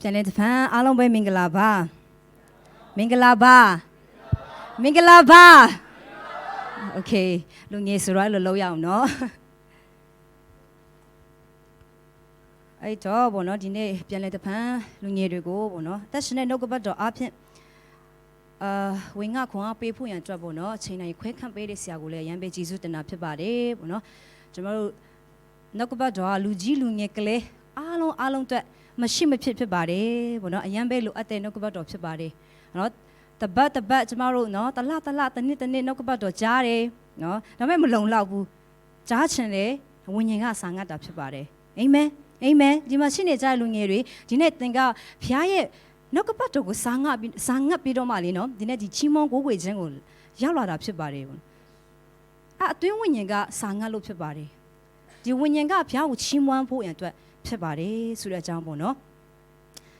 ပြန်လဲတဖန်အားလုံးပဲမင်္ဂလာပါမင်္ဂလာပါမင်္ဂလာပါโอเคလူငယ်ဆိုတော့အဲ့လိုလုပ်ရအောင်เนาะအဲ့တော့ဘောနော်ဒီနေ့ပြန်လဲတဖန်လူငယ်တွေကိုဘောနော်အသက်ရှင်တဲ့နှုတ်ကပတ်တော်အားဖြင့်အာဝင်ငါခွန်အားပေးဖို့ရန်အတွက်ဘောနော်အချိန်တိုင်းခွဲခန့်ပေးတဲ့ဆရာကိုလည်းရမ်းပေးကျေးဇူးတင်တာဖြစ်ပါတယ်ဘောနော်ကျွန်တော်တို့နှုတ်ကပတ်တော်ကလူကြီးလူငယ်ကလေးအားလုံးအားလုံးအတွက် မရှိမဖြစ်ဖြစ်ပါတယ်ဘောနော်အရန်ပဲလိုအပ်တဲ့နှုတ်ကပတ်တော်ဖြစ်ပါတယ်နော်တပတ်တပတ်ကျမတို့နော်တလတလတစ်နှစ်တစ်နှစ်နှုတ်ကပတ်တော်ကြားတယ်နော်ဒါပေမဲ့မလုံလောက်ဘူးကြားချင်တယ်ဝိညာဉ်ကစာငတ်တာဖြစ်ပါတယ်အာမင်အာမင်ဒီမှာရှိနေကြတဲ့လူငယ်တွေဒီနေ့သင်ကဖခင်ရဲ့နှုတ်ကပတ်တော်ကိုစာငတ်ပြီးစာငတ်ပြီးတော့မှလေနော်ဒီနေ့ဒီချီးမွမ်းကိုးကွယ်ခြင်းကိုရောက်လာတာဖြစ်ပါတယ်ပေါ့အဲ့အတွင်းဝိညာဉ်ကစာငတ်လို့ဖြစ်ပါတယ်ဒီဝိညာဉ်ကဘုရားကိုချီးမွမ်းဖို့ရန်အတွက် ဖြစ်ပါတယ်ဆိုတဲ့အကြောင်းပေါ့နော်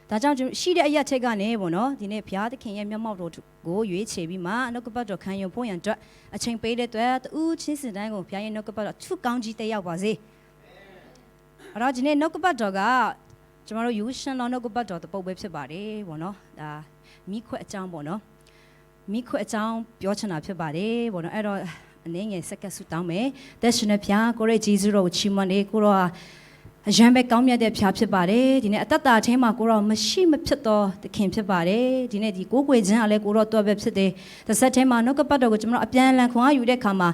ဒါကြောင့်ကျွန်တော်ရှိတဲ့အရက်ချက်ကနေပေါ့နော်ဒီနေ့ဘုရားသခင်ရဲ့မျက်မှောက်တော်ကိုရွေးချယ်ပြီးမှနှုတ်ကပတ်တော်ခံယူဖို့ရန်အတွက်အချိန်ပေးတဲ့အတွက်တူးချင်းစင်တိုင်းကိုဘုရားရဲ့နှုတ်ကပတ်တော်သူကောင်းကြီးတက်ရောက်ပါစေအဲ့တော့ဒီနေ့နှုတ်ကပတ်တော်ကကျွန်တော်တို့ယူရှင်တော်နှုတ်ကပတ်တော်တပုတ်ပဲဖြစ်ပါတယ်ပေါ့နော်ဒါမိခွက်အကြောင်းပေါ့နော်မိခွက်အကြောင်းပြောချင်တာဖြစ်ပါတယ်ပေါ့နော်အဲ့တော့အနေငယ်စက္ကပ်ဆူတောင်းမယ်သက်ရှင်တဲ့ဘုရားကိုရဲ့ဂျေဇုတော်ကိုချီးမွမ်းနေကိုတော့ အရန်ပဲကောင်းမြတ်တဲ့ဖျားဖြစ်ပါတယ်ဒီနေ့အတ္တတာအထဲမှာကိုတော့မရှိမဖြစ်တော့သခင်ဖြစ်ပါတယ်ဒီနေ့ဒီကိုးကွယ်ခြင်းကလည်းကိုတော့တော့ပဲဖြစ်တယ်တစ်ဆက်ထဲမှာနှုတ်ကပတ်တော်ကိုကျွန်တော်အပြန်အလှန်ခွန်အားယူတဲ့ခါမှာ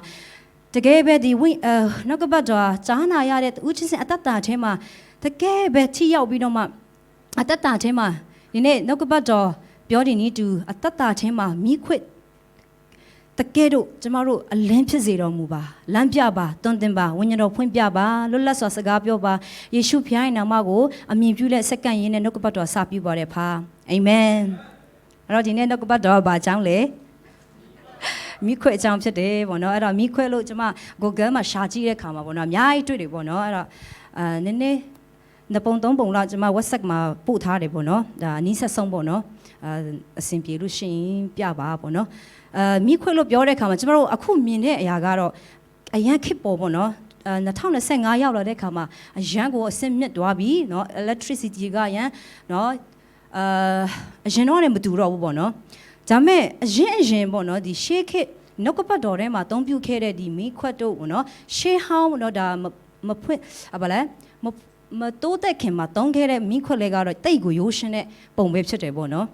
တကယ်ပဲဒီဝိအနှုတ်ကပတ်တော်ကြားနာရတဲ့ဦးချင်းစင်အတ္တတာအထဲမှာတကယ်ပဲထိရောက်ပြီးတော့မှအတ္တတာအထဲမှာဒီနေ့နှုတ်ကပတ်တော်ပြောဒီနည်းတူအတ္တတာအထဲမှာမိခွတ် တကယ်တော့ကျမတို့အလင်းဖြစ်စေတော်မူပါလမ်းပြပါတွင်တင်ပါဝိညာဉ်တော်ဖွင့်ပြပါလွတ်လပ်စွာစကားပြောပါယေရှုဖခင်ရဲ့နာမကိုအမြင်ပြုလက်စက္ကန့်ရင်းနဲ့နှုတ်ကပတ်တော်စပြုပါတဲ့ဖာအာမင်အဲ့တော့ဒီနေ့နှုတ်ကပတ်တော်ဘာအကြောင်းလဲမိခွဲအကြောင်းဖြစ်တယ်ပေါ့နော်အဲ့တော့မိခွဲလို့ကျမ Google မှာရှာကြည့်တဲ့ခါမှာပေါ့နော်အများကြီးတွေ့တယ်ပေါ့နော်အဲ့တော့အာနည်းနည်းနှစ်ပုံသုံးပုံလောက်ကျမ WhatsApp မှာပို့ထားတယ်ပေါ့နော်ဒါအနည်းဆက်ဆုံးပေါ့နော်အာအဆင်ပြေလို့ရှိရင်ပြပါပေါ့နော် အာမိခွဲလို့ပြောတဲ့ခါမှာကျမတို့အခုမြင်တဲ့အရာကတော့အရန်ခစ်ပေါ်ပေါ့နော်အဲ2025ရောက်လာတဲ့ခါမှာအရန်ကိုအဆင့်မြင့်သွားပြီเนาะ electricity ကရန်เนาะအာအရင်တော့လည်းမတူတော့ဘူးပေါ့နော်ဒါပေမဲ့အရင်အရင်ပေါ့နော်ဒီရှေးခေတ်နှုတ်ကပတ်တော်ထဲမှာအသုံးပြုခဲ့တဲ့ဒီမိခွက်တို့ပေါ့နော်ရှေးဟောင်းပေါ့နော်ဒါမမဖွင့်အဗလဲမမတိုးတက်ခင်မှာသုံးခဲ့တဲ့မိခွက်လေးကတော့တိတ်ကိုရိုးရှင်းတဲ့ပုံပဲဖြစ်တယ်ပေါ့နော်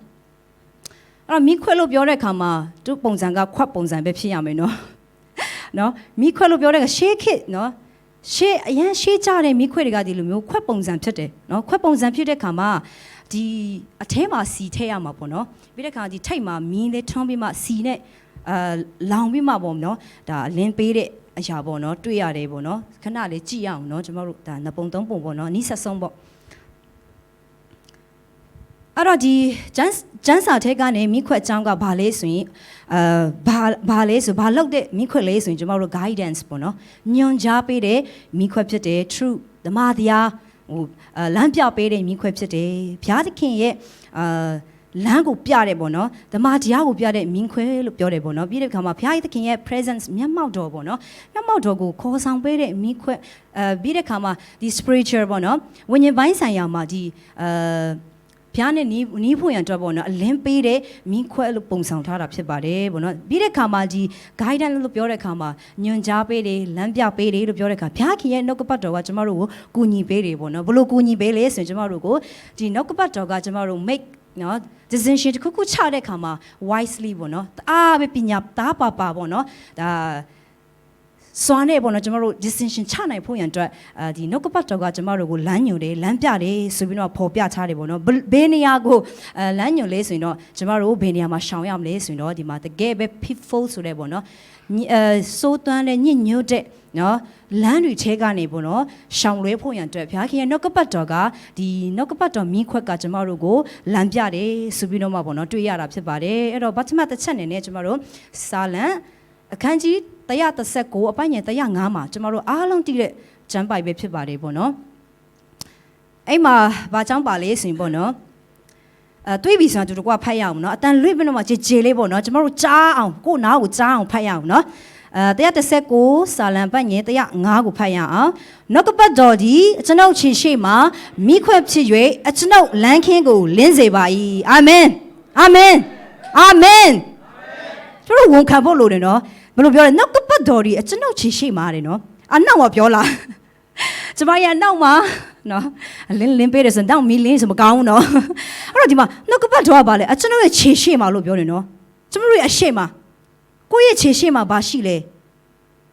အဲ့တော့မိခွက်လို့ပြောတဲ့အခါမှာသူပုံစံကခွက်ပုံစံပဲဖြစ်ရမယ်နော်နော်မိခွက်လို့ပြောတဲ့ကရှေးခေတ်နော်ရှေးအရန်ရှေးကြတဲ့မိခွက်တွေကဒီလိုမျိုးခွက်ပုံစံဖြစ်တယ်နော်ခွက်ပုံစံဖြစ်တဲ့ခါမှာဒီအထဲမှာစီထည့်ရမှာပေါ့နော်ပြီးတဲ့ခါဒီထိတ်မှာမီးလေးထွန်းပြီးမှစီနဲ့အာလောင်ပြီးမှပေါ့နော်ဒါလင်းပေးတဲ့အရာပေါ့နော်တွေ့ရတယ်ပေါ့နော်ခဏလေးကြည့်ရအောင်နော်ကျမတို့ဒါနှစ်ပုံသုံးပုံပေါ့နော်နီးဆက်ဆုံးပေါ့ အဲ့တော့ဒီကျန်းကျန်းစာထဲကနေမိခွက်အကြောင်းကဘာလဲဆိုရင်အာဘာဘာလဲဆိုဘာလောက်တဲ့မိခွက်လဲဆိုရင်ကျမတို့ guidance ပေါ့နော်ညွန်ကြားပေးတဲ့မိခွက်ဖြစ်တယ် true ဓမ္မတရားဟိုအာလမ်းပြပေးတဲ့မိခွက်ဖြစ်တယ်ဘုရားသခင်ရဲ့အာလမ်းကိုပြတယ်ပေါ့နော်ဓမ္မတရားကိုပြတဲ့မင်းခွဲလို့ပြောတယ်ပေါ့နော်ပြီးတဲ့အခါမှာဘုရားသခင်ရဲ့ presence မျက်မှောက်တော်ပေါ့နော်မျက်မှောက်တော်ကိုခေါ်ဆောင်ပေးတဲ့မင်းခွဲအဲပြီးတဲ့အခါမှာဒီ spiritual ပေါ့နော်ဝိညာဉ်ပိုင်းဆိုင်ရာမှာဒီအာ ဘုရားနဲ့နီးနီးဖို့ရန်အတွက်ပေါ့နော်အလင်းပေးတဲ့မင်းခွဲလို့ပုံဆောင်ထားတာဖြစ်ပါတယ်ပေါ့နော်ပြီးတဲ့အခါမှာဒီ guidance လို့ပြောတဲ့အခါမှာညွန်ကြားပေးတယ်လမ်းပြပေးတယ်လို့ပြောတဲ့အခါဘုရားခင်ရဲ့နှုတ်ကပတ်တော်ကကျမတို့ကိုကူညီပေးတယ်ပေါ့နော်ဘလို့ကူညီပေးလဲဆိုရင်ကျမတို့ကိုဒီနှုတ်ကပတ်တော်ကကျမတို့ make နော် decision တစ်ခုခုချတဲ့အခါမှာ wisely ပေါ့နော်တအားပဲပညာတအားပါပါပေါ့နော်ဒါ စွာနဲ့ပေါ့နော်ကျမတို့ decision ချနိုင်ဖို့ရန်အတွက်အဲဒီနှုတ်ကပတ်တော်ကကျမတို့ကိုလမ်းညွှန်တယ်လမ်းပြတယ်ဆိုပြီးတော့ပေါ်ပြချတယ်ပေါ့နော်ဘဘယ်နေရာကိုအဲလမ်းညွှန်လဲဆိုရင်တော့ကျမတို့ဘယ်နေရာမှာရှောင်ရမလဲဆိုရင်တော့ဒီမှာတကယ်ပဲ pitfall ဆိုတဲ့ပေါ့နော်ညအဲစိုးသွမ်းတဲ့ညစ်ညွတ်တဲ့နော်လမ်းတွေထဲကနေပေါ့နော်ရှောင်လွဲဖို့ရန်အတွက်ဘုရားခင်ရဲ့နှုတ်ကပတ်တော်ကဒီနှုတ်ကပတ်တော်မိခွက်ကကျမတို့ကိုလမ်းပြတယ်ဆိုပြီးတော့မှပေါ့နော်တွေ့ရတာဖြစ်ပါတယ်အဲ့တော့ဗတ္တမတစ်ချက်အနေနဲ့ကျမတို့စာလံအခန်းကြီး 139အပိုင်းငယ်105မှာကျမတို့အားလုံးတည်တဲ့ကျမ်းပိုက်ပဲဖြစ်ပါတယ်ပေါ့နော်အဲ့မှာဘာကြောင့်ပါလဲဆိုရင်ပေါ့နော်အဲတွေးပြီးဆိုတော့တူတကွာဖတ်ရအောင်နော်အတန်လွင့်ပြီးတော့မှဂျေဂျေလေးပေါ့နော်ကျမတို့ကြားအောင်ကို့နားကိုကြားအောင်ဖတ်ရအောင်နော်အဲ139စာလံပတ်ငယ်105ကိုဖတ်ရအောင်နောက်ကပတ်တော်ဒီအကျွန်ုပ်ခြေရှိမှမိခွက်ဖြစ်၍အကျွန်ုပ်လမ်းခင်းကိုလင်းစေပါ၏အာမင်အာမင်အာမင်ကျွန်တော်ဝန်ခံဖို့လိုတယ်နော် ဘယ်လိုပြောလဲနောက်ကပတ်တော်ဒီအကျွန်ုပ်ခြေရှိမှတယ်နော်အနောက်မှာပြောလားကျမရဲ့နောက်မှာနော်အလင်းလင်းပေးတယ်ဆိုတော့နောက်မီလင်းဆိုမကောင်းဘူးနော်အဲ့တော့ဒီမှာနှုတ်ကပတ်တော်ကပါလေအကျွန်တော်ရဲ့ခြေရှိမှာလို့ပြောနေနော်ကျမတို့ရဲ့အရှိမှာကိုယ့်ရဲ့ခြေရှိမှာဘာရှိလဲ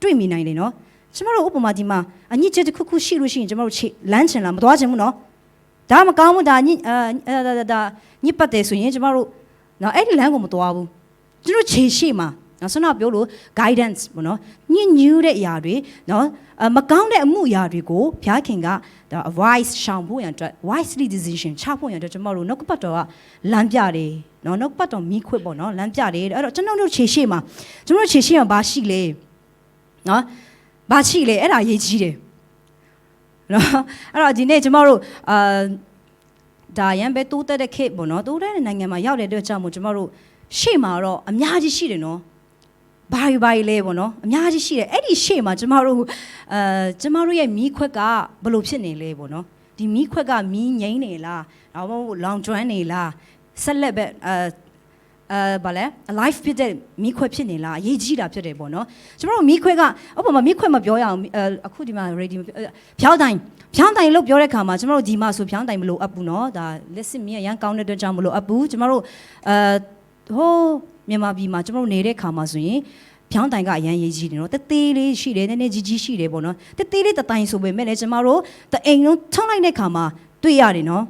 တွေ့မိနိုင်တယ်နော်ကျမတို့ဥပမာဒီမှာအညစ်အကြေးတစ်ခုခုရှိလို့ရှိရင်ကျမတို့ခြေလမ်းချင်လားမသွားချင်ဘူးနော်ဒါမကောင်းဘူးဒါညစ်အဲဒါဒါညစ်ပတ်တယ်ဆိုရင်ကျမတို့နော်အဲ့ဒီလမ်းကိုမသွားဘူးကျတို့ခြေရှိမှာ နော်ဆွမ်းနာပြောလို့ guidance ပေါ့နော်ညစ်ညူးတဲ့အရာတွေနော်အမကောင်းတဲ့အမှုအရာတွေကိုဘုရားခင်ကဒါ wise ရှောင်ဖို့ရန်အတွက် wisely decision ချဖို့ရန်အတွက်ကျမတို့နှုတ်ကပတ်တော်ကလမ်းပြတယ်နော်နှုတ်ကပတ်တော်မိခွတ်ပေါ့နော်လမ်းပြတယ်အဲ့တော့ကျွန်တော်တို့ခြေရှိမှာကျွန်တော်တို့ခြေရှိမှာဘာရှိလဲနော်ဘာရှိလဲအဲ့ဒါရေးကြီးတယ်နော်အဲ့တော့ဒီနေ့ကျမတို့အာဒါရန်ပဲတိုးတက်တဲ့ခေတ်ပေါ့နော်တိုးတက်တဲ့နိုင်ငံမှာရောက်တဲ့အတွက်ကြောင့်မို့ကျမတို့ရှေ့မှာတော့အများကြီးရှိတယ်နော် ဘာရီဘာရီလဲပေါ့နော်အများကြီးရှိတယ်အဲ့ဒီရှေ့မှာကျမတို့အဲကျမတို့ရဲ့မီးခွက်ကဘယ်လိုဖြစ်နေလဲပေါ့နော်ဒီမီးခွက်ကမီးငိမ့်နေလားတော့မဟုတ်လောင်ကျွမ်းနေလားဆက်လက်ပဲအဲအဲဘာလဲ alive ဖြစ်တဲ့မီးခွက်ဖြစ်နေလားအရေးကြီးတာဖြစ်တယ်ပေါ့နော်ကျမတို့မီးခွက်ကဥပမာမီးခွက်မပြောရအောင်အဲအခုဒီမှာ ready ဖြောင်းတိုင်ဖြောင်းတိုင်လို့ပြောတဲ့ခါမှာကျမတို့ဒီမှာဆိုဖြောင်းတိုင်မလို့အပ်ဘူးနော်ဒါလက်စစ်မီးရန်ကောင်းတဲ့အတွက်ကြောင့်မလို့အပ်ဘူးကျမတို့အဲဟိုး မြန်မာပြည်မှာကျမတို့နေတဲ့ခါမှာဆိုရင်ဖြောင်းတိုင်ကအရန်ရေးကြီးတယ်နော်တသေးလေးရှိတယ်နည်းနည်းကြီးကြီးရှိတယ်ပေါ့နော်တသေးလေးတတိုင်ဆိုပေမဲ့လည်းကျမတို့တအိမ်လုံးထောင်းလိုက်တဲ့ခါမှာတွေ့ရတယ်နော်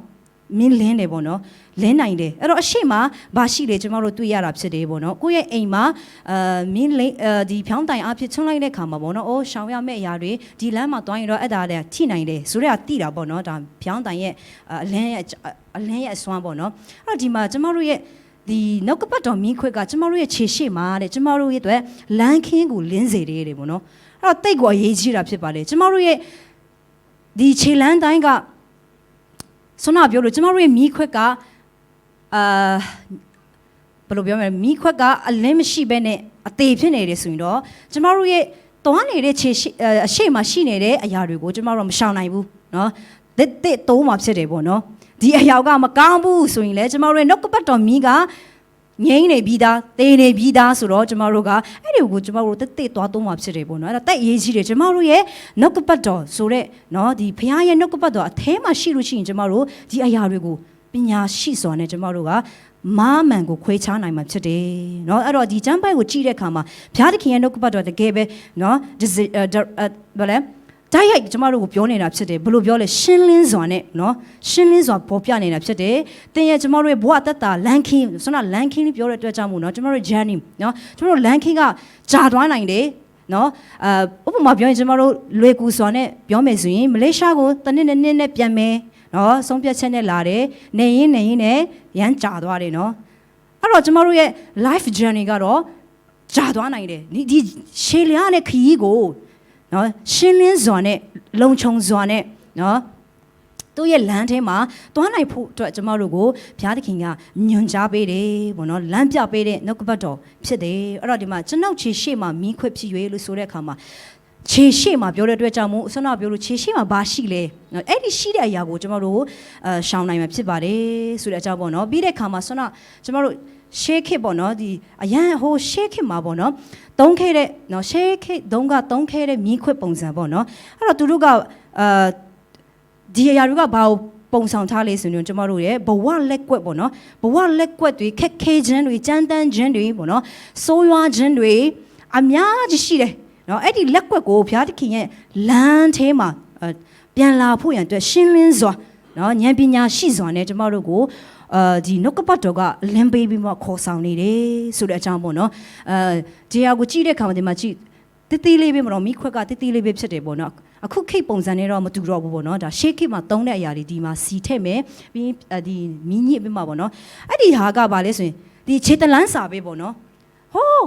မင်းလင်းတယ်ပေါ့နော်လင်းနိုင်တယ်အဲ့တော့အရှိမဘာရှိလဲကျမတို့တွေ့ရတာဖြစ်တယ်ပေါ့နော်ကိုယ့်ရဲ့အိမ်မှာအာမင်းလင်းအဲဒီဖြောင်းတိုင်အဖြစ်ချုံလိုက်တဲ့ခါမှာပေါ့နော်အိုးရှောင်ရမယ့်အရာတွေဒီလမ်းမှာတွိုင်းရင်တော့အဲ့ဒါလည်းထိနိုင်တယ်ဆိုတော့တိတာပေါ့နော်ဒါဖြောင်းတိုင်ရဲ့အလင်းရဲ့အလင်းရဲ့အစွမ်းပေါ့နော်အဲ့တော့ဒီမှာကျမတို့ရဲ့ ဒီနောက်ကပတ်တော်မီးခွက်ကကျမတို့ရဲ့ခြေရှိမှာတဲ့ကျမတို့ရဲ့အတွက်လမ်းခင်းကိုလင်းစေတယ်တဲ့ပေါ့နော်အဲ့တော့တိတ်ကိုအရေးကြီးတာဖြစ်ပါလေကျမတို့ရဲ့ဒီခြေလမ်းတိုင်းကဆွမ်းနာပြောလို့ကျမတို့ရဲ့မီးခွက်ကအာဘယ်လိုပြောမလဲမီးခွက်ကအလင်းမရှိဘဲနဲ့အသေးဖြစ်နေတယ်ဆိုရင်တော့ကျမတို့ရဲ့တွန်းနေတဲ့ခြေရှိအရှိမှရှိနေတဲ့အရာတွေကိုကျမတို့မရှောင်နိုင်ဘူးเนาะတစ်တစ်သုံးမှဖြစ်တယ်ပေါ့နော် ဒီအရာကမကောင်းဘူးဆိုရင်လည်းကျမတို့ရဲ့နှုတ်ကပတ်တော်မီးကငိမ့်နေပြီးသားတေးနေပြီးသားဆိုတော့ကျမတို့ကအဲ့ဒီကိုကျမတို့တစ်တစ်သွားသုံးမှဖြစ်တယ်ပေါ့နော်အဲ့ဒါတိုက်ရေးကြီးတယ်ကျမတို့ရဲ့နှုတ်ကပတ်တော်ဆိုတဲ့เนาะဒီဘုရားရဲ့နှုတ်ကပတ်တော်အแทမှာရှိလို့ရှိရင်ကျမတို့ဒီအရာတွေကိုပညာရှိစွာနဲ့ကျမတို့ကမားမှန်ကိုခွဲခြားနိုင်မှာဖြစ်တယ်เนาะအဲ့တော့ဒီကျမ်းပိုက်ကိုကြည့်တဲ့အခါမှာဘုရားသခင်ရဲ့နှုတ်ကပတ်တော်တကယ်ပဲเนาะဘာလဲ တိုက်ရိုက်ကျမတို့ကိုပြောနေတာဖြစ်တယ်ဘလို့ပြောလဲရှင်းလင်းစွာနဲ့နော်ရှင်းလင်းစွာပေါ်ပြနေတာဖြစ်တယ်သင်ရဲ့ကျမတို့ရဲ့ဘဝတက်တာလန်ခင်းဆိုတော့လန်ခင်းလို့ပြောတဲ့အတွက်ကြောင့်မို့နော်ကျမတို့ journey နော်ကျမတို့လန်ခင်းကကြာသွားနိုင်တယ်နော်အဲဥပမာပြောရင်ကျမတို့လွေကူစွာနဲ့ပြောမယ်ဆိုရင်မလေးရှားကိုတနစ်နှစ်နဲ့ပြန်မယ်နော်ဆုံးဖြတ်ချက်နဲ့လာတယ်နေရင်နေရင်နဲ့ရမ်းကြာသွားတယ်နော်အဲ့တော့ကျမတို့ရဲ့ life journey ကတော့ကြာသွားနိုင်တယ်ဒီရှေလျားနဲ့ခရီးကို နော်ရှင်းလင်းစွာနဲ့လုံခြုံစွာနဲ့နော်သူ့ရဲ့လမ်းထဲမှာတွားနိုင်ဖို့အတွက်ကျမတို့ကိုဘုရားသခင်ကညွှန်ကြားပေးတယ်ပေါ့နော်လမ်းပြပေးတဲ့နှုတ်ကပတ်တော်ဖြစ်တယ်အဲ့တော့ဒီမှာကျွန်ုပ်ခြေရှေ့မှာမီးခွက်ဖြစ်၍လို့ဆိုတဲ့အခါမှာခြေရှေ့မှာပြောတဲ့အတွက်ကြောင့်မို့ဆွမ်းနာပြောလို့ခြေရှေ့မှာဘာရှိလဲနော်အဲ့ဒီရှိတဲ့အရာကိုကျမတို့အဲရှောင်နိုင်မှာဖြစ်ပါတယ်ဆိုတဲ့အကြောင်းပေါ့နော်ပြီးတဲ့အခါမှာဆွမ်းနာကျမတို့ ရှေးခစ်ပေါ့နော်ဒီအရန်ဟိုရှေးခစ်မှာပေါ့နော်သုံးခဲ့တဲ့နော်ရှေးခစ်တုံးကသုံးခဲ့တဲ့မီးခွက်ပုံစံပေါ့နော်အဲ့တော့သူတို့ကအာဒီအရာတွေကဘာကိုပုံဆောင်ထားလေဆိုရင်ကျမတို့ရဲ့ဘဝလက်ကွက်ပေါ့နော်ဘဝလက်ကွက်တွေခက်ခဲခြင်းတွေကြမ်းတမ်းခြင်းတွေပေါ့နော်ဆိုးရွားခြင်းတွေအများကြီးရှိတယ်နော်အဲ့ဒီလက်ကွက်ကိုဘုရားသခင်ရဲ့လမ်းထဲမှာပြန်လာဖို့ရန်အတွက်ရှင်းလင်းစွာနော်ဉာဏ်ပညာရှိစွာနဲ့ကျမတို့ကို အာဒီနှုတ်ကပတ်တော်ကလင်းပေးပြီးမှခေါ်ဆောင်နေတယ်ဆိုတဲ့အကြောင်းပေါ့နော်အဲဒီဟာကိုကြည့်တဲ့အခါမှာဒီမှာကြည့်တိတိလေးပဲမတော့မိခွက်ကတိတိလေးပဲဖြစ်တယ်ပေါ့နော်အခုခိတ်ပုံစံနဲ့တော့မတူတော့ဘူးပေါ့နော်ဒါရှေးခိတ်မှာတုံးတဲ့အရာတွေဒီမှာစီထည့်မယ်ပြီးဒီမီးညစ်ပြီးမှပေါ့နော်အဲ့ဒီဟာကဘာလဲဆိုရင်ဒီခြေတလန်းစာပဲပေါ့နော် ဟိုး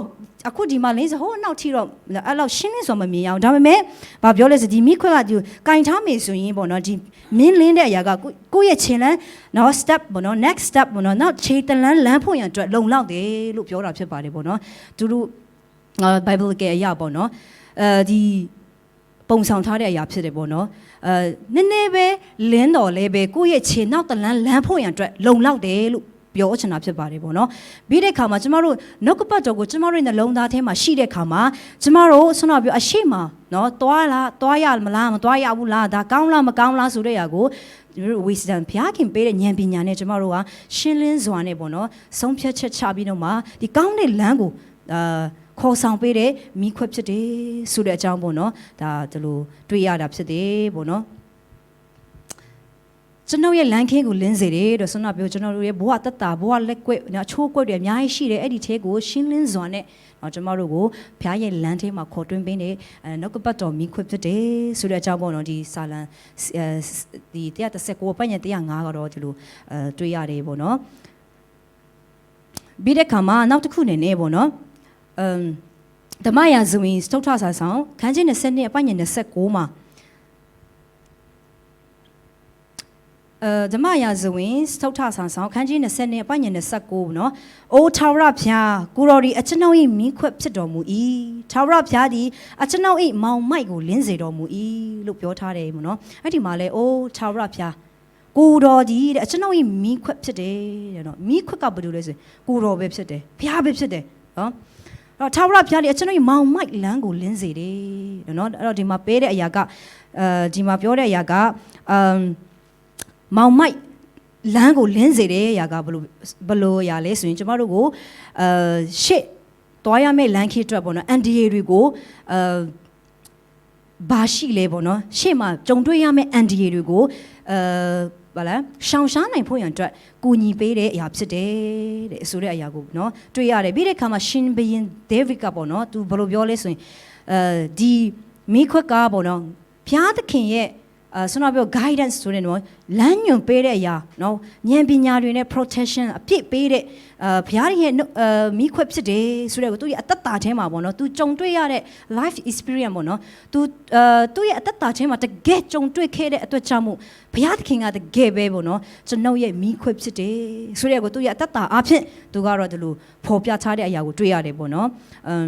အခုဒီမှာလင်းစဟိုးနောက်ထီတော့အဲ့လောက်ရှင်းလင်းစွာမမြင်အောင်ဒါပေမဲ့ဘာပြောလဲဆိုဒီမိခွက်ကဒီကင်ထားမေဆိုရင်ပေါ့နော်ဒီမင်းလင်းတဲ့အရာကကိုယ့်ရဲ့ခြေလန်းနော် step ပေါ့နော် next step ပေါ့နော်နောက်ခြေတလန်းလမ်းဖို့ရန်အတွက်လုံလောက်တယ်လို့ပြောတာဖြစ်ပါတယ်ပေါ့နော်သူတို့အာ Bible ကအရာပေါ့နော်အဲဒီပုံဆောင်ထားတဲ့အရာဖြစ်တယ်ပေါ့နော်အဲနည်းနည်းပဲလင်းတော်လဲပဲကိုယ့်ရဲ့ခြေနောက်တလန်းလမ်းဖို့ရန်အတွက်လုံလောက်တယ်လို့ ပြောချင်တာဖြစ်ပါတယ်ပေါ့နော်ပြီးတဲ့ခါမှာကျမတို့နောက်ကပတ်တော်ကိုကျမတို့ရဲ့နှလုံးသားထဲမှာရှိတဲ့ခါမှာကျမတို့ဆွမ်းတော်ပြောအရှိမနော်သွားလားသွားရမလားမသွားရဘူးလားဒါကောင်းလားမကောင်းလားဆိုတဲ့ຢာကိုကျမတို့ wisdom ဘုရားခင်ပေးတဲ့ဉာဏ်ပညာနဲ့ကျမတို့ကရှင်းလင်းစွာနဲ့ပေါ့နော်ဆုံးဖြတ်ချက်ချပြီးတော့မှဒီကောင်းတဲ့လမ်းကိုအာခေါ်ဆောင်ပေးတဲ့မိခွက်ဖြစ်တယ်ဆိုတဲ့အကြောင်းပေါ့နော်ဒါဒီလိုတွေ့ရတာဖြစ်တယ်ပေါ့နော် ကျွန်တော်ရဲ့လမ်းခင်းကိုလင်းစေတယ်တော့ဆိုတော့ပြောကျွန်တော်တို့ရဲ့ဘဝတက်တာဘဝလက်ကွက်နော်ချိုးကွက်တွေအများကြီးရှိတယ်အဲ့ဒီထဲကိုရှင်းလင်းစွာနဲ့တော့ကျွန်တော်တို့ကိုဘုရားရဲ့လမ်းထဲမှာခေါ်တွင်းပေးနေအဲနောက်ကပတ်တော်မိခွက်ဖြစ်တယ်ဆိုတဲ့အကြောင်းပေါ့နော်ဒီစာလံအဲဒီ139ပတ်ည105ကတော့ဒီလိုအဲတွေ့ရတယ်ပေါ့နော်ပြီးတဲ့ခါမှာနောက်တစ်ခုနေနေပေါ့နော်အမ်ဓမ္မရာဇဝင်စတုထဆာဆောင်ခန်းကြီး20နှစ်အပိုင်း29မှာ အဲဓမ္မရာဇဝင်စတုထဆာဆောင်ခန်းကြီး20နှစ်အပိုင်း29เนาะအိုးထာဝရဘုရားကိုတော်ဒီအကျွန်ုပ်၏မိခွက်ဖြစ်တော်မူ၏ထာဝရဘုရားဒီအကျွန်ုပ်၏မောင်မိုက်ကိုလင်းစေတော်မူ၏လို့ပြောထားတယ်မို့เนาะအဲ့ဒီမှာလဲအိုးထာဝရဘုရားကိုတော်ဒီတဲ့အကျွန်ုပ်၏မိခွက်ဖြစ်တယ်တဲ့နော်မိခွက်ကဘာလို့လဲဆိုရင်ကိုတော်ပဲဖြစ်တယ်ဘုရားပဲဖြစ်တယ်နော်တော့ထာဝရဘုရားဒီအကျွန်ုပ်၏မောင်မိုက်လမ်းကိုလင်းစေတယ်တဲ့နော်အဲ့တော့ဒီမှာပေးတဲ့အရာကအဲဒီမှာပြောတဲ့အရာကအမ် မောင်မိုက်လမ်းကိုလင်းစေတဲ့အရာကဘလို့ဘလို့အရာလဲဆိုရင်ကျမတို့ကိုအဲရှစ်သွားရမယ့်လမ်းခေအတွက်ပေါ့နော်အန်ဒီယေတွေကိုအဲဘာရှိလဲပေါ့နော်ရှေ့မှာကြုံတွေ့ရမယ့်အန်ဒီယေတွေကိုအဲဘာလဲရှောင်ရှားနိုင်ဖို့ရန်အတွက်ကူညီပေးတဲ့အရာဖြစ်တယ်တဲ့ဆိုတဲ့အရာကိုနော်တွေ့ရတယ်ပြီးတဲ့အခါမှာရှင်ဘရင်ဒေးဗစ်ကပေါ့နော်သူဘယ်လိုပြောလဲဆိုရင်အဲဒီမိခွက်ကပေါ့နော်ဘုရားသခင်ရဲ့ အဲဆွမ်းနာပြော guidance ဆိုတဲ့နော်လမ်းညွန်ပေးတဲ့အရာနော်ဉာဏ်ပညာတွေနဲ့ protection အပြည့်ပေးတဲ့အဲဘုရားရဲ့အဲမိခွက်ဖြစ်တယ်ဆိုတဲ့ကိုသူရဲ့အသက်တာထဲမှာပေါ့နော်သူကြုံတွေ့ရတဲ့ life experience ပေါ့နော်သူအဲသူရဲ့အသက်တာထဲမှာတကယ်ကြုံတွေ့ခဲ့တဲ့အတွက်ကြောင့်မို့ဘုရားသခင်ကတကယ်ပဲပေါ့နော်ကျွန်ုပ်ရဲ့မိခွက်ဖြစ်တယ်ဆိုတဲ့ကိုသူရဲ့အသက်တာအဖြစ်သူကတော့ဒီလိုဖော်ပြထားတဲ့အရာကိုတွေ့ရတယ်ပေါ့နော်အမ်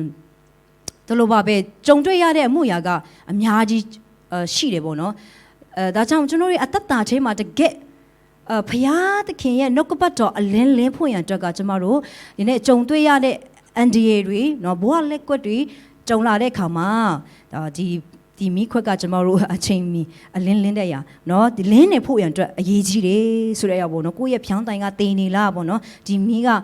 ဒီလိုပါပဲကြုံတွေ့ရတဲ့အမှုရာကအများကြီးရှိတယ်ပေါ့နော် အဲဒါကြောင့်ကျွန်တော်တို့အသက်တာထဲမှာတကယ်အဖရာသခင်ရဲ့နှုတ်ကပတ်တော်အလင်းလင်းဖွင့်ရန်အတွက်ကကျမတို့ဒီနေ့ကြုံတွေ့ရတဲ့အန်ဒီယေတွေနော်ဘဝလက်ကွက်တွေကြုံလာတဲ့အခါမှာဒါ ဒီမိခွက်ကကျွန်တော်တို့အချိန်မီအလင်းလင်းတဲ့ရာနော်ဒီလင်းနေဖို့ရန်အတွက်အရေးကြီးတယ်ဆိုတဲ့အရာပေါ့နော်ကိုယ့်ရဲ့ဖြောင်းတိုင်ကတည်နေလားပေါ့နော်ဒီမိကအာ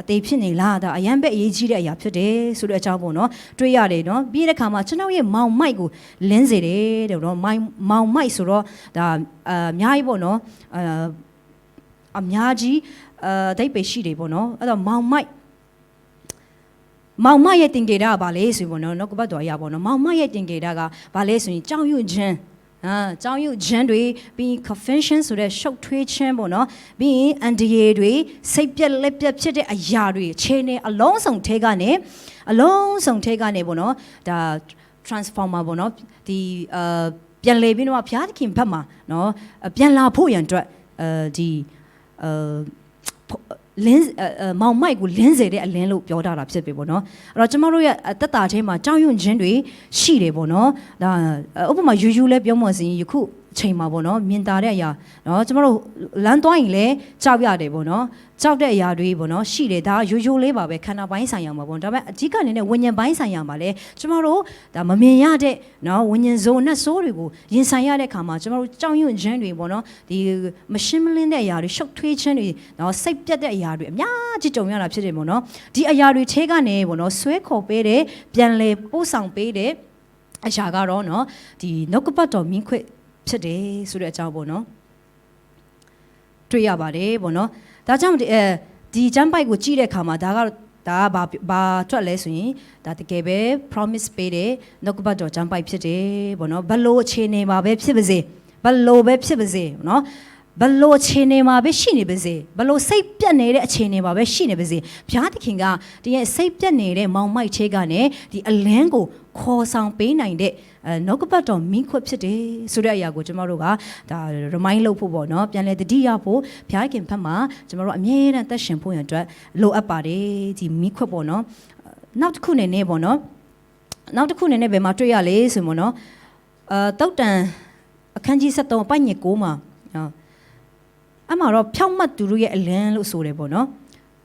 အသေးဖြစ်နေလားဒါအရန်ပဲအရေးကြီးတဲ့အရာဖြစ်တယ်ဆိုတဲ့အကြောင်းပေါ့နော်တွေးရတယ်နော်ပြီးတဲ့ခါမှာကျွန်တော်ရဲ့မောင်မိုက်ကိုလင်းစေတယ်တဲ့နော်မိုင်မောင်မိုက်ဆိုတော့ဒါအများကြီးပေါ့နော်အာအများကြီးအဓိပ္ပာယ်ရှိတယ်ပေါ့နော်အဲ့တော့မောင်မိုက် မောင်မရဲ့တင်ကေတာကဘာလဲဆိုပေါ့နော်နောက်ကပတ်တော်ရပါတော့မောင်မရဲ့တင်ကေတာကဘာလဲဆိုရင်ကြောင်ရွခြင်းအာကြောင်ရွခြင်းတွေပြီး confession ဆိုတဲ့ရှုပ်ထွေးခြင်းပေါ့နော်ပြီးရင်အန်ဒီယေတွေစိတ်ပြက်လက်ပြက်ဖြစ်တဲ့အရာတွေခြေနေအလုံးစုံထဲကနေအလုံးစုံထဲကနေပေါ့နော်ဒါ transformer ပေါ့နော်ဒီအာပြန်လေပြီးတော့ဘုရားသခင်ဘက်မှာနော်ပြန်လာဖို့ရန်အတွက်အဲဒီအာ လင်းမောင်မိုက်ကိုလင်းစေတဲ့အလင်းလို့ပြောတာတာဖြစ်ပြီပေါ့နော်အဲ့တော့ကျမတို့ရဲ့တက်တာထဲမှာကြောင်ရွံ့ခြင်းတွေရှိတယ်ပေါ့နော်ဒါဥပမာယူယူလဲပြောမှစီယခုအ ချိန်မှာပေါ့နော်မြင်တာတဲ့အရာနော်ကျမတို့လမ်းသွားရင်လည်းကြောက်ရတယ်ပေါ့နော်ကြောက်တဲ့အရာတွေပေါ့နော်ရှိတယ်ဒါရိုးရိုးလေးပါပဲခန္ဓာပိုင်းဆိုင်ရာမှာပေါ့ဒါပေမဲ့အဓိကအနေနဲ့ဝิญဉ္ပိုင်းဆိုင်ရာမှာလည်းကျမတို့ဒါမမြင်ရတဲ့နော်ဝิญဉ္ဇုံနဲ့စိုးတွေကိုရင်ဆိုင်ရတဲ့ခါမှာကျမတို့ကြောက်ရွံ့ခြင်းတွေပေါ့နော်ဒီမရှင်းမလင်းတဲ့အရာတွေရှုပ်ထွေးခြင်းတွေနော်စိတ်ပြတ်တဲ့အရာတွေအများကြီးကြုံရတာဖြစ်တယ်ပေါ့နော်ဒီအရာတွေထဲကနေပေါ့နော်ဆွဲခေါ်ပေးတဲ့ပြန်လေပို့ဆောင်ပေးတဲ့အရာကတော့နော်ဒီနှုတ်ကပတ်တော်မြင့်ခွင့် ဖြစ်တယ်ဆိုတဲ့အကြောင်းပေါ့နော်တွေ့ရပါတယ်ပေါ့နော်ဒါကြောင့်အဲဒီကျမ်းပိုက်ကိုကြည့်တဲ့အခါမှာဒါကဒါကဘာဘာထွက်လဲဆိုရင်ဒါတကယ်ပဲ promise ပေးတဲ့နှုတ်ကပတ်တော်ကျမ်းပိုက်ဖြစ်တယ်ပေါ့နော်ဘလို့အခြေအနေမှာပဲဖြစ်ပါစေဘလို့ပဲဖြစ်ပါစေနော်ဘလို့အခြေအနေမှာပဲရှိနေပါစေဘလို့စိတ်ပြတ်နေတဲ့အခြေအနေမှာပဲရှိနေပါစေဘုရားသခင်ကဒီရဲ့စိတ်ပြတ်နေတဲ့မောင်မိုက်ချေကနေဒီအလင်းကို ခေါ်ဆောင်ပေးနိုင်တဲ့အဲနောက်ကပတ်တော်မင်းခွတ်ဖြစ်တယ်ဆိုတဲ့အရာကိုကျမတို့ကဒါ remind လုပ်ဖို့ပေါ့နော်ပြန်လဲတတိယဖို့ဘုရားခင်ဘက်မှာကျမတို့အမြဲတမ်းသက်ရှင်ဖို့ရန်အတွက်လိုအပ်ပါတယ်ဒီမင်းခွတ်ပေါ့နော်နောက်တစ်ခုအနေနဲ့ပေါ့နော်နောက်တစ်ခုအနေနဲ့ဘယ်မှာတွေ့ရလဲဆိုမို့နော်အာတုတ်တန်အခန်းကြီး73ပိုက်ညစ်6မှာနော်အမှတော့ဖြောင့်မတ်သူတို့ရဲ့အလင်းလို့ဆိုတယ်ပေါ့နော်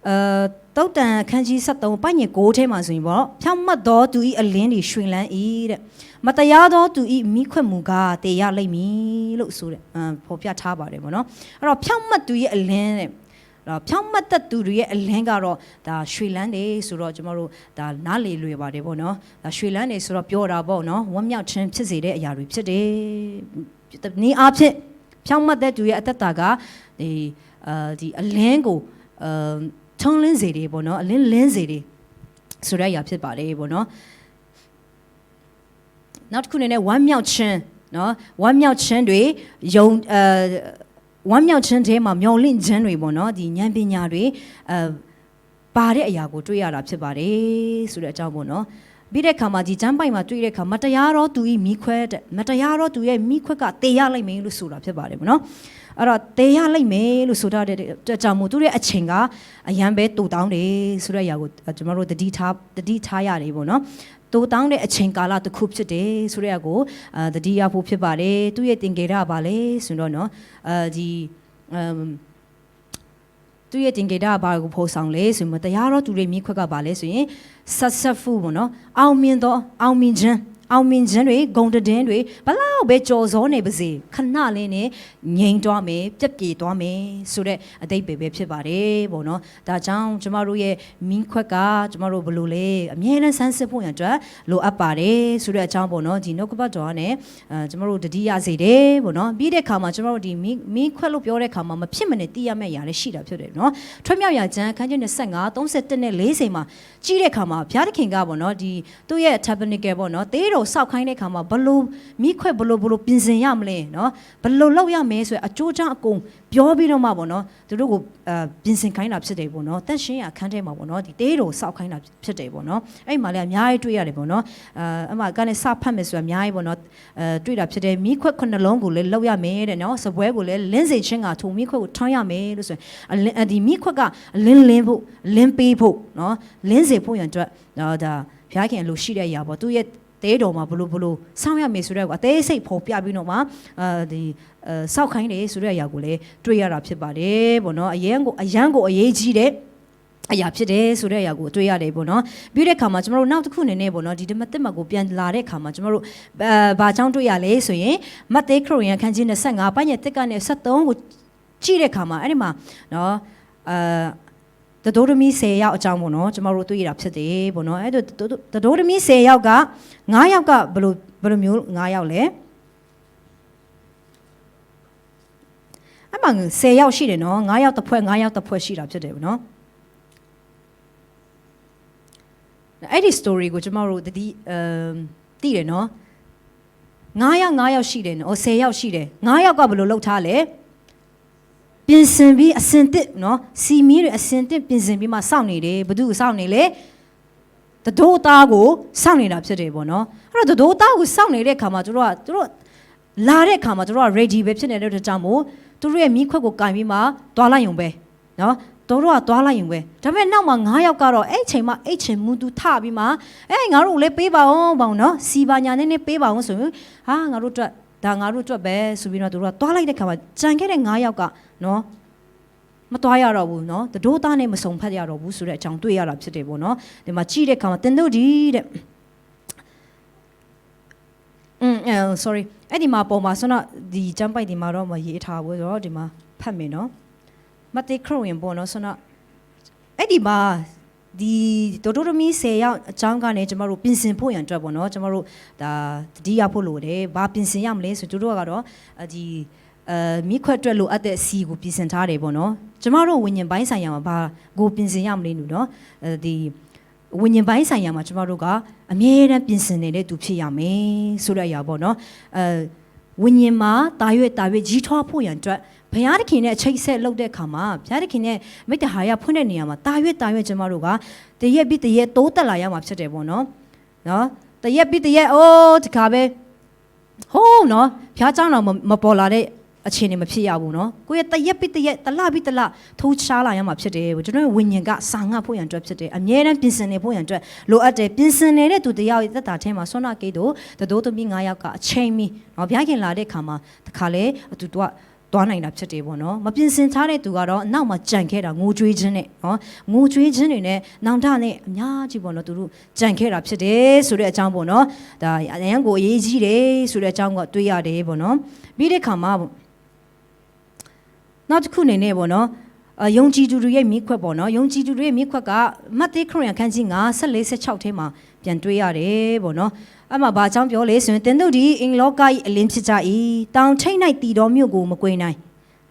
အာ တုတ်တန်အခန်းကြီး73ပိုက်ညစ်6ထဲမှာဆိုရင်ပေါ့ဖြောင့်မတ်သောသူဤအလင်းတွေရွှင်လန်း၏တဲ့မတရားသောသူဤမိခွက်မူကားတေရလိမ့်မည်လို့ဆိုတယ်အမ်ဖော်ပြထားပါတယ်ပေါ့နော်အဲ့တော့ဖြောင့်မတ်သူရဲ့အလင်းတဲ့တော့ဖြောင်းမတ်သက်သူတွေရဲ့အလင်းကတော့ဒါရွှေလန်းတယ်ဆိုတော့ကျမတို့ဒါနားလေလွယ်ပါတယ်ပေါ့နော်ဒါရွှေလန်းတယ်ဆိုတော့ပြောတာပေါ့နော်ဝမ်းမြောက်ခြင်းဖြစ်စေတဲ့အရာတွေဖြစ်တယ်နည်းအားဖြင့်ဖြောင်းမတ်သက်သူရဲ့အသက်တာကဒီအာဒီအလင်းကိုအာ ထုံးလင်းစေတယ်ပေါ့နော်အလင်းလင်းစေတယ်ဆိုတဲ့အရာဖြစ်ပါတယ်ပေါ့နော်နောက်တစ်ခုအနေနဲ့ဝမ်းမြောက်ခြင်းနော်ဝမ်းမြောက်ခြင်းတွေယုံအာဝမ်းမြောက်ခြင်းထဲမှာမျောလင့်ခြင်းတွေပေါ့နော်ဒီဉာဏ်ပညာတွေအဲပါတဲ့အရာကိုတွေ့ရတာဖြစ်ပါတယ်ဆိုတဲ့အကြောင်းပေါ့နော် ပြီးတဲ့အခါမှာဒီကျမ်းပိုင်မှာတွေ့တဲ့အခါမတရားတော့သူဤမိခွဲတဲ့မတရားတော့သူရဲ့မိခွက်ကတေရလိုက်မယ်လို့ဆိုတာဖြစ်ပါတယ်ပေါ့နော်အဲ့တော့တေရလိုက်မယ်လို့ဆိုထားတဲ့အကြောင်းမို့သူရဲ့အချိန်ကအရန်ပဲတူတောင်းတယ်ဆိုတဲ့အရာကိုကျွန်တော်တို့တတိထားတတိထားရတယ်ပေါ့နော်တိုးတောင်းတဲ့အချိန်ကာလတစ်ခုဖြစ်တယ်ဆိုတဲ့အကိုအာတတိယဖို့ဖြစ်ပါတယ်သူ့ရဲ့တင်ကြရပါလေဆိုတော့နော်အာဒီအမ် သူ့ရဲ့တင်ကြတာဘာကိုဖော်ဆောင်လဲဆိုမှတရားတော်သူတွေမိခွက်ကပါလဲဆိုရင် successful ပေါ့နော်အောင်မြင်တော့အောင်မြင်ခြင်း အောင်မြင်ခြင်းတွေဂုံတည်င်းတွေဘလောက်ပဲကြော်စောနေပါစေခဏလေးနဲ့ငြိမ်သွားမယ်ပြက်ပြေသွားမယ်ဆိုတဲ့အတိတ်ပဲပဲဖြစ်ပါတယ်ပေါ့နော်ဒါကြောင့်ကျမတို့ရဲ့မိခွက်ကကျမတို့ဘယ်လိုလဲအမြဲတမ်းဆန်းစစ်ဖို့ရန်အတွက်လိုအပ်ပါတယ်ဆိုတဲ့အကြောင်းပေါ့နော်ဒီနှုတ်ကပတ်တော်နဲ့အဲကျမတို့တတိယစေတယ်ပေါ့နော်ပြီးတဲ့ခါမှာကျမတို့ဒီမိမိခွက်လို့ပြောတဲ့ခါမှာမဖြစ်မနဲ့သိရမယ့်အရာလည်းရှိတာဖြစ်တယ်နော်ထွတ်မြောက်ရာကျမ်းအခန်းကြီး25 31နဲ့40မှာကြည့်တဲ့ခါမှာဘုရားသခင်ကပေါ့နော်ဒီသူ့ရဲ့ tabernacle ပေါ့နော်တေးတော်စောက်ခိုင်းတဲ့ခါမှာဘလို့မိခွက်ဘလို့ဘလို့ပြင်ဆင်ရမလဲနော်ဘလို့လောက်ရမယ်ဆိုရအကျိုးချအကုန်ပြောပြီးတော့မှပေါ့နော်သူတို့ကိုအဲပြင်ဆင်ခိုင်းတာဖြစ်တယ်ပေါ့နော်တန့်ရှင်းရအခန်းထဲမှာပေါ့နော်ဒီတေးတော်စောက်ခိုင်းတာဖြစ်တယ်ပေါ့နော်အဲ့မှာလည်းအများကြီးတွေ့ရတယ်ပေါ့နော်အဲအမှကနေစဖတ်မယ်ဆိုတာအများကြီးပေါ့နော်အဲတွေ့တာဖြစ်တယ်မိခွက်ခုနှလုံးကိုလည်းလောက်ရမယ်တဲ့နော်စပွဲကိုလည်းလင်းစေခြင်းကထုံမိခွက်ကိုထောင်းရမယ်လို့ဆိုရင်အလင်းအဒီမိခွက်ကအလင်းလင်းဖို့လင်းပေးဖို့နော်လင်းစေဖို့ရန်အတွက်တော့ဒါဘုရားခင်အလိုရှိတဲ့အရာပေါ့သူရဲ့ တဲတော်မှာဘလို့ဘလို့စောင့်ရမယ်ဆိုတော့အသေးစိတ်ဖော်ပြပြီးတော့မှအဲဒီအဲစောက်ခိုင်းတယ်ဆိုတဲ့အရာကိုလည်းတွေ့ရတာဖြစ်ပါတယ်ပေါ့နော်အရန်ကိုအရန်ကိုအရေးကြီးတဲ့အရာဖြစ်တယ်ဆိုတဲ့အရာကိုတွေ့ရတယ်ပေါ့နော်ပြီးတဲ့အခါမှာကျမတို့နောက်တစ်ခုအနေနဲ့ပေါ့နော်ဒီဓမ္မသစ်မှာကိုပြန်လာတဲ့အခါမှာကျမတို့အဲဘာကြောင့်တွေ့ရလဲဆိုရင်မဿဲခရစ်ယာန်ခန်းကြီး25ပိုင်းရဲ့တစ်ကနေ73ကိုကြည့်တဲ့အခါမှာအဲ့ဒီမှာနော်အာ တတိုးသမီး10ယောက်အကြောင်းပေါ့နော်ကျမတို့တွေ့ရတာဖြစ်တယ်ပေါ့နော်အဲ့ဒါတတိုးသမီး10ယောက်က9ယောက်ကဘယ်လိုဘယ်လိုမျိုး9ယောက်လဲအမှ10ယောက်ရှိတယ်နော်9ယောက်တစ်ဖွဲ့9ယောက်တစ်ဖွဲ့ရှိတာဖြစ်တယ်ပေါ့နော်အဲ့ဒီ story ကိုကျမတို့တတိအမ်သိတယ်နော်9ယောက်9ယောက်ရှိတယ်နော်10ယောက်ရှိတယ်9ယောက်ကဘယ်လိုလုပ်ထားလဲ ပြင်ဆင်ပြီးအစင်တစ်နော်စီမီတွေအစင်တစ်ပြင်ဆင်ပြီးမှစောင့်နေတယ်ဘသူကိုစောင့်နေလဲတဒိုးသားကိုစောင့်နေတာဖြစ်တယ်ပေါ့နော်အဲ့တော့တဒိုးသားကိုစောင့်နေတဲ့ခါမှာတို့ကတို့လာတဲ့ခါမှာတို့က ready ပဲဖြစ်နေတဲ့အတွက်ကြောင့်မို့တို့ရဲ့မိခွက်ကိုကင်ပြီးမှသွားလိုက်ရုံပဲနော်တို့တို့ကသွားလိုက်ရင်ပဲဒါပေမဲ့နောက်မှာ9ယောက်ကတော့အဲ့ချိန်မှာအဲ့ချိန်မူသူထပြီးမှအဲ့ငါတို့လည်းပေးပါအောင်ပေါ့နော်စီပါညာနဲ့နဲ့ပေးပါအောင်ဆိုရင်ဟာငါတို့အတွက် ဒါငါတို့အတွက်ပဲဆိုပြီးတော့တို့ကသွားလိုက်တဲ့ခါမှာကြံခဲ့တဲ့9ယောက်ကနော်မသွားရတော့ဘူးเนาะတဒိုးသားနဲ့မစုံဖက်ရတော့ဘူးဆိုတဲ့အကြောင်းတွေ့ရတာဖြစ်တယ်ပေါ့နော်ဒီမှာကြည့်တဲ့ခါမှာတင်တို့ဒီတဲ့အင်းအဲ sorry အဲ့ဒီမှာပုံမှာဆိုတော့ဒီကျမ်းပိုက်ဒီမှာတော့မရေးထားဘူးဆိုတော့ဒီမှာဖတ်မယ်နော်မတေခရဝင်ပေါ့နော်ဆိုတော့အဲ့ဒီမှာ ဒီတိုတိုရမီ10ရောက်အကြောင်းကနေကျမတို့ပြင်ဆင်ဖို့ရန်အတွက်ပေါ့နော်ကျမတို့ဒါတတိယဖို့လိုတယ်ဘာပြင်ဆင်ရမလဲဆိုတို့တို့ကတော့ဒီအဲမိခွက်အတွက်လိုအပ်တဲ့စီကိုပြင်ဆင်ထားတယ်ပေါ့နော်ကျမတို့ဝิญဉ်ပိုင်းဆိုင်ရာမှာဘာကိုပြင်ဆင်ရမလဲလို့နော်အဲဒီဝิญဉ်ပိုင်းဆိုင်ရာမှာကျမတို့ကအမြဲတမ်းပြင်ဆင်နေတဲ့သူဖြစ်ရမယ်ဆိုတဲ့အရာပေါ့နော်အဲဝิญဉ်မှာတာရွေ့တာရွေ့ကြီးထွားဖို့ရန်အတွက် ဘုရားသခင်နဲ့အချိတ်ဆက်လုပ်တဲ့အခါမှာဘုရားသခင်နဲ့မိတ္တဟာယဖွင့်တဲ့နေရာမှာတာရွေ့တာရွေ့ကျမတို့ကတရက်ပြီးတရက်တိုးတက်လာရမှာဖြစ်တယ်ပေါ့နော်နော်တရက်ပြီးတရက်အိုးဒီခါပဲဟိုးနော်ဘုရားเจ้าတော်မပေါ်လာတဲ့ အခြေအနေမဖြစ်ရဘူးเนาะကိုယ့်ရဲ့တရက်ပိတရက်တလပိတလထိုးချားလာရမှာဖြစ်တယ်ကျွန်တော်ရဲ့ဝိညာဉ်ကစာငတ်ဖို့ရန်အတွက်ဖြစ်တယ်အမြဲတမ်းပြင်ဆင်နေဖို့ရန်အတွက်လိုအပ်တယ်ပြင်ဆင်နေတဲ့သူတစ်ယောက်ရဲ့သက်တာထဲမှာဆွမ်းနာကေတို့တတိုးသမီး9ယောက်ကအချိန်မီเนาะဘုရားခင်လာတဲ့ခါမှာတခါလေအတူတူက သွားနိုင်တာဖြစ်တယ်ပေါ့နော်မပြင်ဆင်ထားတဲ့သူကတော့အနောက်မှာကြံခဲ့တာငိုကြွေးခြင်းနဲ့နော်ငိုကြွေးခြင်းတွေနဲ့နောင်တနဲ့အများကြီးပေါ့နော်သူတို့ကြံခဲ့တာဖြစ်တယ်ဆိုတဲ့အကြောင်းပေါ့နော်ဒါအရန်ကိုအရေးကြီးတယ်ဆိုတဲ့အကြောင်းကတွေ့ရတယ်ပေါ့နော်ပြီးတဲ့ခါမှာပေါ့နောက်တစ်ခုအနေနဲ့ပေါ့နော်အယုံကြည်သူတွေရဲ့မိခွက်ပေါ့နော်ယုံကြည်သူတွေရဲ့မိခွက်ကမတ်သေးခရစ်ယာန်ခန်းကြီး9 14 16ထဲမှာပြန်တွေ့ရတယ်ပေါ့နော် အဲ့မှာဘာကြောင့်ပြောလဲဆိုရင်တင်တို့ဒီအင်လောက၏အလင်းဖြစ်ကြ၏တောင်ထိတ်၌တည်တော်မြို့ကိုမကွေနိုင်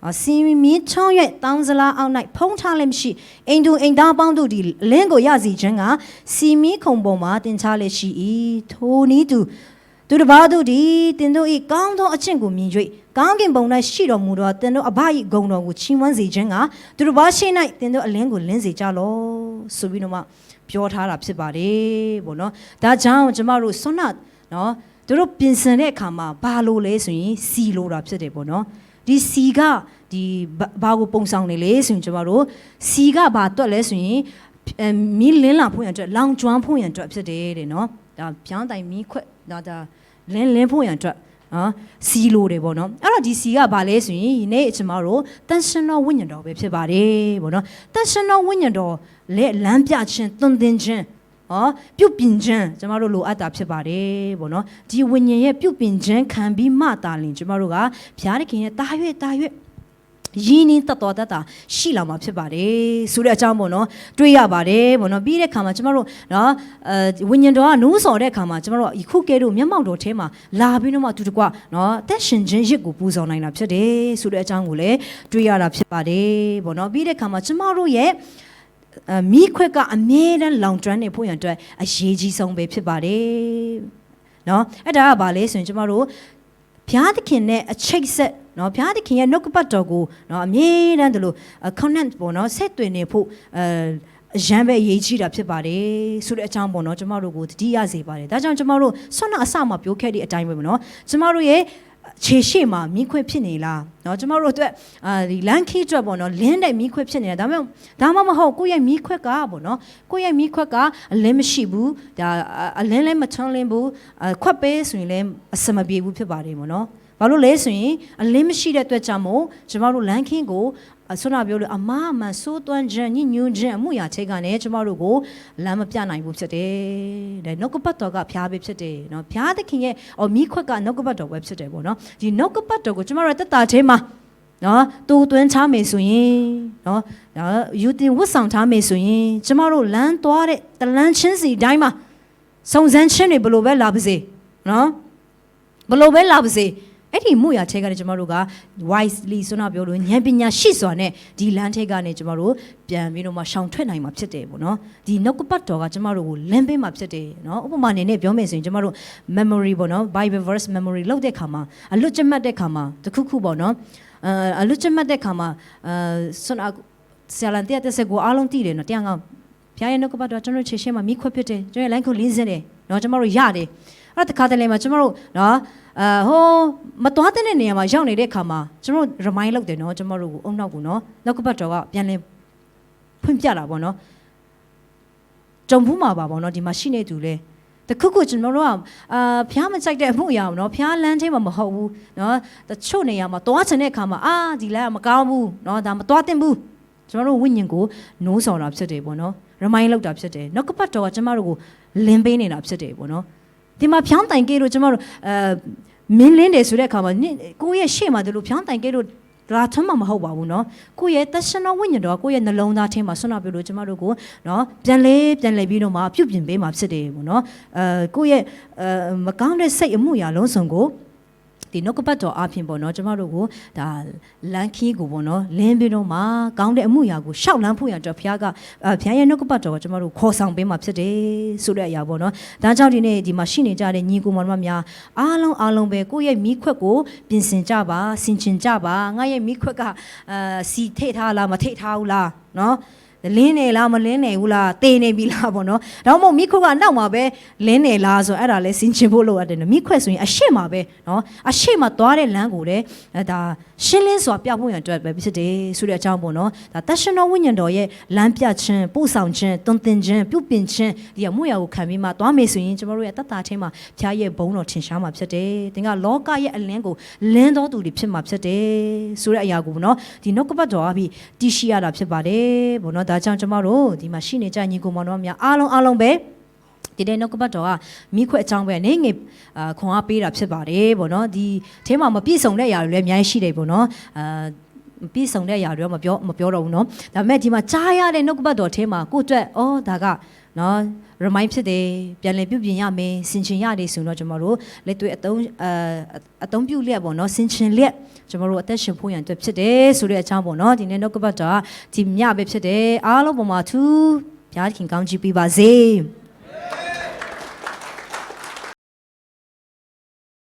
အစီမင်းချောင်းရဲ့တောင်စလားအောက်၌ဖုံးထားလည်းမရှိအိမ်သူအိမ်သားပေါင်းတို့ဒီလင်းကိုရစီခြင်းကစီမီခုံပေါ်မှာတင်ချလည်းရှိ၏ထိုနည်းသူသူတစ်ပါးတို့ဒီတင်တို့ဤကောင်းသောအချင်းကိုမြင်၍ကောင်းကင်ဘုံ၌ရှိတော်မူသောတင်တို့အဘ၏ဂုဏ်တော်ကိုချီးမွမ်းစေခြင်းကသူတစ်ပါးရှိ၌တင်တို့အလင်းကိုလင်းစေကြလောဆိုပြီးတော့မှ ပြောထားတာဖြစ်ပါတယ်ပေါ့နော်ဒါကြောင့်ကျမတို့ဆွမ်းနာနော်သူတို့ပြင်ဆင်တဲ့အခါမှာဘာလို့လဲဆိုရင်စီလိုတာဖြစ်တယ်ပေါ့နော်ဒီစီကဒီဘာကိုပုံဆောင်နေလဲဆိုရင်ကျမတို့စီကဘာတွက်လဲဆိုရင်အဲမီးလင်းလာဖို့ရန်အတွက်လောင်ကျွမ်းဖို့ရန်အတွက်ဖြစ်တယ်တဲ့နော်ဒါပြောင်းတိုင်မီးခွက်ဒါဒါလင်းလင်းဖို့ရန်အတွက် နော်စီလိုတယ်ပေါ့နော်အဲ့တော့ဒီစီကဘာလဲဆိုရင်ဒီနေ့ကျမတို့တန်ရှင်တော်ဝိညာဉ်တော်ပဲဖြစ်ပါတယ်ပေါ့နော်တန်ရှင်တော်ဝိညာဉ်တော်လက်လမ်းပြခြင်းသွန်သင်ခြင်းဟောပြုတ်ပြင်ခြင်းကျမတို့လိုအပ်တာဖြစ်ပါတယ်ပေါ့နော်ဒီဝိညာဉ်ရဲ့ပြုတ်ပြင်ခြင်းခံပြီးမှတာလင်ကျမတို့ကဘုရားသခင်ရဲ့တာရွေ့တာရွေ့ ရင်းနှီးတတ်တော်တတ်တာရှိလာမှာဖြစ်ပါတယ်ဆိုတဲ့အကြောင်းပေါ့နော်တွေးရပါတယ်ပေါ့နော်ပြီးတဲ့ခါမှာကျမတို့နော်အဲဝိညာဉ်တော်ကနိုးစော်တဲ့ခါမှာကျမတို့ယခုကဲတို့မျက်မှောက်တော်ထဲမှာလာပြီးတော့မှသူတကွနော်အသက်ရှင်ခြင်းရစ်ကိုပူဇော်နိုင်တာဖြစ်တယ်ဆိုတဲ့အကြောင်းကိုလည်းတွေးရတာဖြစ်ပါတယ်ပေါ့နော်ပြီးတဲ့ခါမှာကျမတို့ရဲ့အမိခွက်ကအမြဲတမ်းလောင်ကျွမ်းနေဖို့ရန်အတွက်အရေးကြီးဆုံးပဲဖြစ်ပါတယ်နော်အဲ့ဒါကဘာလဲဆိုရင်ကျမတို့ဘုရားသခင်နဲ့အချိတ်ဆက် နော်ဘုရားသခင်ရဲ့နှုတ်ကပတ်တော်ကိုနော်အမြဲတမ်းဒီလို connect ပေါ့နော်ဆက်သွင်းနေဖို့အဲအရန်ပဲအရေးကြီးတာဖြစ်ပါတယ်ဆိုတဲ့အကြောင်းပေါ့နော်ကျမတို့ကိုတတိယစေပါတယ်ဒါကြောင့်ကျမတို့ဆွမ်းနာအစမှာပြောခဲ့တဲ့အတိုင်းပဲပေါ့နော်ကျမတို့ရဲ့ခြေရှိမှာမိခွက်ဖြစ်နေလားเนาะကျမတို့အတွက်အာဒီလန်ခီအတွက်ပေါ့နော်လင်းတဲ့မိခွက်ဖြစ်နေတာဒါမှမဟုတ်ဒါမှမဟုတ်ကိုယ့်ရဲ့မိခွက်ကပေါ့နော်ကိုယ့်ရဲ့မိခွက်ကအလင်းမရှိဘူးဒါအလင်းလည်းမချွန်းလင်းဘူးအခွက်ပေးဆိုရင်လည်းအစမပြေဘူးဖြစ်ပါတယ်ပေါ့နော် ဘာလို့လဲဆိုရင်အလင်းမရှိတဲ့အတွက်ကြောင့်မို့ကျမတို့လမ်းခင်းကိုဆွနာပြောလို့အမအမှန်စိုးသွမ်းခြင်းညညွန်းခြင်းအမှုရာချိတ်ကနဲ့ကျမတို့ကိုလမ်းမပြနိုင်ဘူးဖြစ်တယ်။ဒါနောက်ကပတ်တော်ကဖျားပေးဖြစ်တယ်နော်။ဖျားသခင်ရဲ့အော်မိခွက်ကနောက်ကပတ်တော်ပဲဖြစ်တယ်ပေါ့နော်။ဒီနောက်ကပတ်တော်ကိုကျမတို့တက်တာချင်းမှာနော်တူသွင်းချမယ်ဆိုရင်နော်နော်ယူတင်ဝတ်ဆောင်ထားမယ်ဆိုရင်ကျမတို့လမ်းသွားတဲ့တလန်းချင်းစီတိုင်းမှာစုံစမ်းခြင်းတွေဘလို့ပဲလာပါစေနော်ဘလို့ပဲလာပါစေ။ အဲ့ဒီမှုရထဲကနေကျမတို့က wisely ဆိုတော့ပြောလို့ဉာဏ်ပညာရှိစွာနဲ့ဒီလမ်းထဲကနေကျမတို့ပြန်ပြီးတော့မှရှောင်ထွက်နိုင်မှာဖြစ်တယ်ပေါ့နော်ဒီနှုတ်ကပတ်တော်ကကျမတို့ကိုလမ်းပေးမှာဖြစ်တယ်နော်ဥပမာအနေနဲ့ပြောမယ်ဆိုရင်ကျမတို့ memory ပေါ့နော် bible verse memory လုပ်တဲ့ခါမှာအလွတ်ကျမှတ်တဲ့ခါမှာတခုခုပေါ့နော်အဲအလွတ်ကျမှတ်တဲ့ခါမှာအဲဆွမ်းဆရာလန်တဲ့တဲ့ဆက်ကိုအားလုံးတည်တယ်နော်တရားငောင်းဘုရားရဲ့နှုတ်ကပတ်တော်ကျွန်တော်ခြေရှင်းမှာမိခွက်ဖြစ်တယ်ကျွန်တော်ရဲ့ line ကိုလင်းစင်းတယ်နော်ကျွန်တော်တို့ရတယ် အဲ့ဒါတခါတလေမှာကျွန်တော်တို့နော်အာဟိုမသွားတဲ့နေရာမှာရောက်နေတဲ့ခါမှာကျွန်တော်တို့ remind လုပ်တယ်နော်ကျွန်တော်တို့ကိုအုံနောက်ကိုနော်နှုတ်ကပတ်တော်ကပြန်လည်ဖွင့်ပြတာပေါ့နော်ကြုံဘူးမှာပါပေါ့နော်ဒီမှာရှိနေသူလဲတခုခုကျွန်တော်တို့ကအာဖျားမကြိုက်တဲ့အမှုအရာနော်ဖျားလမ်းချင်းမှာမဟုတ်ဘူးနော်တချို့နေရာမှာသွားချင်တဲ့အခါမှာအာဒီလမ်းကမကောင်းဘူးနော်ဒါမသွားသင့်ဘူးကျွန်တော်တို့ဝိညာဉ်ကိုနိုးဆော်တာဖြစ်တယ်ပေါ့နော် remind လုပ်တာဖြစ်တယ်နောက်ကပတ်တော်ကကျွန်တော်တို့ကိုလင်းပေးနေတာဖြစ်တယ်ပေါ့နော် ဒီမှာဖျောင်းတိုင်ကေလို့ကျွန်တော်တို့အဲမင်းလင်းတယ်ဆိုတဲ့အခါမှာကိုယ့်ရဲ့ရှေ့မှာဒီလိုဖျောင်းတိုင်ကေလို့ဒါထွန်းမှာမဟုတ်ပါဘူးเนาะကိုယ့်ရဲ့တရှင်တော်ဝိညာဉ်တော်ကိုယ့်ရဲ့နှလုံးသားထဲမှာဆွမ်းနာပြလို့ကျမတို့ကိုเนาะပြန်လဲပြန်လဲပြီးတော့မှပြုတ်ပြင်ပေးမှာဖြစ်တယ်ပေါ့เนาะအဲကိုယ့်ရဲ့အဲမကောင်းတဲ့စိတ်အမှုရာလုံးစုံကို ဒီနှုတ်ကပတ်တော်အပြင်ပေါ့နော်ကျမတို့ကိုဒါလန်ခီးကိုပေါ့နော်လင်းပြီးတော့မှကောင်းတဲ့အမှုရာကိုရှောက်လန်းဖို့ရတော့ဘုရားကဘုရားရဲ့နှုတ်ကပတ်တော်ကိုကျမတို့ခေါ်ဆောင်ပေးမှာဖြစ်တယ်ဆိုတဲ့အရာပေါ့နော်ဒါကြောင့်ဒီနေ့ဒီမှာရှိနေကြတဲ့ညီကိုမောင်မများအားလုံးအားလုံးပဲကိုယ့်ရဲ့မိခွက်ကိုပြင်ဆင်ကြပါဆင်ခြင်ကြပါငါရဲ့မိခွက်ကအာစီထိထားလားမထိထားဘူးလားနော် လင်းနေလားမလင်းနေဘူးလားတေနေပြီလားပေါ့နော်ဒါမှမဟုတ်မိခွက်ကနောက်မှာပဲလင်းနေလားဆိုအဲ့ဒါလဲစင်ချင်ဖို့လိုအပ်တယ်နော်မိခွက်ဆိုရင်အရှိမှာပဲနော်အရှိမှာသွားတဲ့လမ်းကိုလည်းအဲဒါရှင်းလင်းစွာပြဖို့ရန်အတွက်ပဲဖြစ်တယ်ဆိုတဲ့အကြောင်းပေါ့နော်ဒါတရှင်တော်ဝိညာဉ်တော်ရဲ့လမ်းပြခြင်းပို့ဆောင်ခြင်းတွင်တင်ခြင်းပြုပြင်ခြင်းဒီအမှုရာကိုခံပြီးမှသွားမယ်ဆိုရင်ကျွန်တော်တို့ရဲ့တတ်တာချင်းမှာဖျားရဲ့ဘုံတော်ထင်ရှားမှာဖြစ်တယ်သင်ကလောကရဲ့အလင်းကိုလင်းတော်သူတွေဖြစ်မှာဖြစ်တယ်ဆိုတဲ့အရာကိုပေါ့နော်ဒီနှုတ်ကပတ်တော်အပြီးတည်ရှိရတာဖြစ်ပါတယ်ပေါ့နော်ဒါကြောင့်ကျွန်တော်တို့ဒီမှာရှိနေကြညီကိုမောင်တော်များအားလုံးအားလုံးပဲ ဒီတဲ့နှုတ်ကပတ်တော်ကမိခွက်အကြောင်းပဲနေငယ်အာခွန်အားပေးတာဖြစ်ပါတယ်ဗောနော်ဒီအဲမှာမပြည့်စုံတဲ့အရာတွေလည်းအများကြီးရှိတယ်ဗောနော်အာမပြည့်စုံတဲ့အရာတွေတော့မပြောမပြောတော့ဘူးเนาะဒါပေမဲ့ဒီမှာကြားရတဲ့နှုတ်ကပတ်တော်အဲမှာကိုယ့်အတွက်ဩဒါက နော် remind ဖြစ်တယ်ပြန်လည်ပြုပြင်ရမယ်ဆင်ခြင်ရတယ်ဆိုတော့ကျွန်တော်တို့လက်တွေ့အတုံးအာအတုံးပြုလျက်ပေါ့နော်ဆင်ခြင်လျက်ကျွန်တော်တို့အသက်ရှင်ဖို့ရန်အတွက်ဖြစ်တယ်ဆိုတဲ့အကြောင်းပေါ့နော်ဒီနေ့နှုတ်ကပတ်တော်ကဒီညပဲဖြစ်တယ်အားလုံးပေါ်မှာသူဘုရားခင်ကောင်းချီးပေးပါစေ